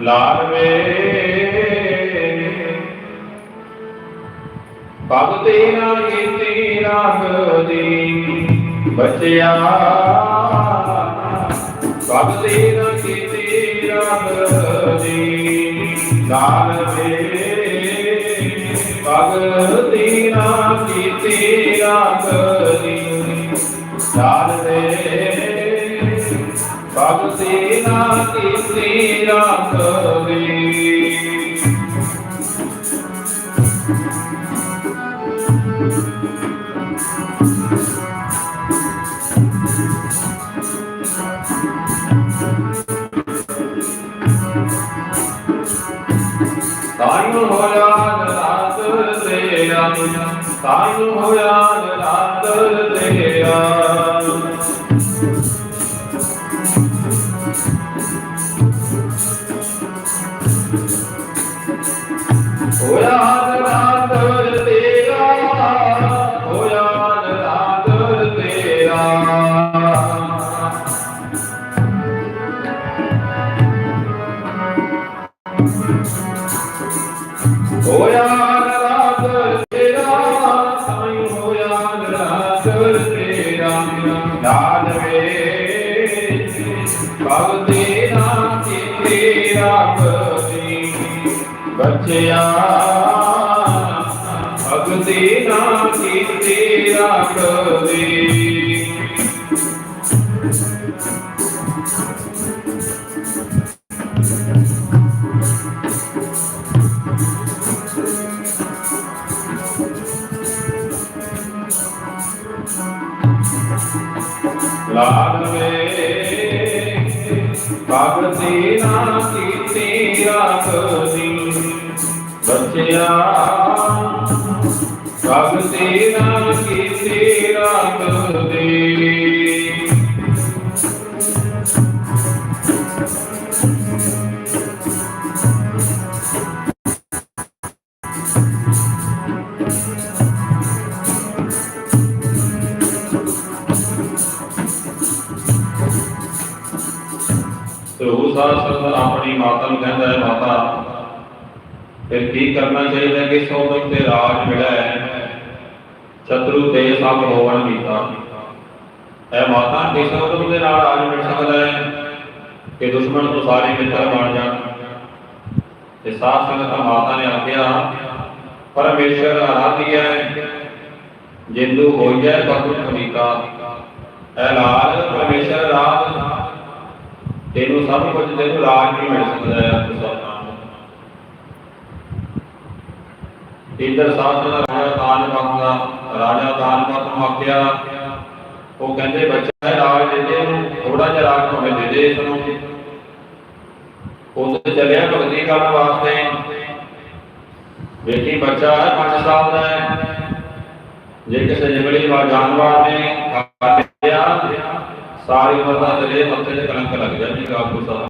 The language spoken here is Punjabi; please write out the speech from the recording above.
ਲਾਲਵੇ ਭਗਤੀ ਨਾ ਕੀਤੀ ਰਾਗ ਦੀ ਬਚਿਆ। ਭਗਤੀ ਨਾ ਕੀਤੀ ਰਾਗ ਦੀ ਲਾਲਵੇ ਭਗਤੀ ਨਾ ਕੀਤੀ ਰਾਗ ਦੀ ਲਾਲਵੇ ਭਗਤੀ ਨਾ ਕੀਤੀ ਰਾਗ ਦੀ ਤਾਈਂ ਹੋਇਆ ਰਾਤ ਤੇਰਾ ਤਾਈਂ ਹੋਇਆ ਰਾਤ ਤੇਰਾ। ਹੋਇਆ ਰਾਤ ਤੇਰਾ, ਸਾਈਂ ਹੋਇਆ ਰਾਤ ਤੇਰਾ। ਲਾਲ ਵੇ ਭਗਤੇ ਨਾ ਕੀਤੇ ਰਾਖਦੀ ਬਚਿਆ, ਭਗਤੇ ਨਾ ਕੀਤੇ ਰਾਖਦੀ ਲਾਲਵੇ ਭਗਤੀ ਨਾ ਕੀਤੀ ਰਾਖਦੀ ਬਚਿਆ ਭਗਤੀ ਨਾ ਕੀਤੀ ਰਾਖਦੀ ਤੇ ਉਹ ਸਾਧ ਸੰਗਤ ਆਪਣੀ ਮਾਤਾ ਨੂੰ ਕਹਿੰਦਾ ਹੈ, ਮਾਤਾ, ਫਿਰ ਕੀ ਕਰਨਾ ਚਾਹੀਦਾ ਕਿ ਸੌਦਮ ਤੇ ਰਾਜ ਜਿਹੜਾ ਹੈ? ਸ਼ਤਰੂ ਤੇ ਸਭ ਹੋਵਣ ਕੀਤਾ। ਇਹ ਮਾਤਾ, ਕਿਸ ਸੌਦਮ ਦੇ ਨਾਲ ਰਾਜ ਮਿਲ ਸਕਦਾ ਹੈ ਕਿ ਦੁਸ਼ਮਣ ਤੋਂ ਸਾਰੇ ਮਿੱਤਰ ਬਣ ਜਾਣ? ਤੇ ਸਾਧ ਸੰਗਤ ਮਾਤਾ ਨੇ ਆਖਿਆ, ਪਰਮੇਸ਼ਰ ਆਰਾਧਿਆ ਜਿੰਦੂ ਹੋਈਐ ਬਖੁਤ ਕਮੀਕਾ ਇਹ ਲਾਲ, ਪਰਮੇਸ਼ਰ ਰਾਜ ਤੈਨੂੰ ਸਭ ਕੁਝ, ਤੈਨੂੰ ਰਾਜ ਨਹੀਂ ਮਿਲ ਸਕਦਾ ਹੈ ਤੁਸਾਂ ਇਧਰ ਸਾਧ ਦਾ ਰਾਜਾ ਤਾਨ ਮੰਗਦਾ ਰਾਜਾ ਤਾਨ ਮਾਪਿਆ ਉਹ ਕਹਿੰਦੇ, ਬੱਚਾ ਰਾਜ ਦੇ ਦੇ ਇਹਨੂੰ ਥੋੜਾ ਜਿਹਾ ਰਾਜ ਭਾਵੇਂ ਦੇ ਦੇ ਇਸ ਨੂੰ। ਉਹ ਚੱਲਿਆ ਭਗਤੀ ਕਰਨ ਵਾਸਤੇ। ਬੇਟੀ ਬੱਚਾ ਹੈ 5 ਸਾਲ ਦਾ ਹੈ। ਜੇ ਕਿਸੇ ਜੰਗਲੀ ਵਾ ਜਾਨਵਰ ਨੇ ਖਾ ਸਾਰੀ ਉਮਰ ਦਾ ਤੇਰੇ ਮੱਥੇ ਤੇ ਕਲੰਕ ਲੱਗ ਜਾਏਗਾ ਆਪਕੋ ਸਾਰਾ।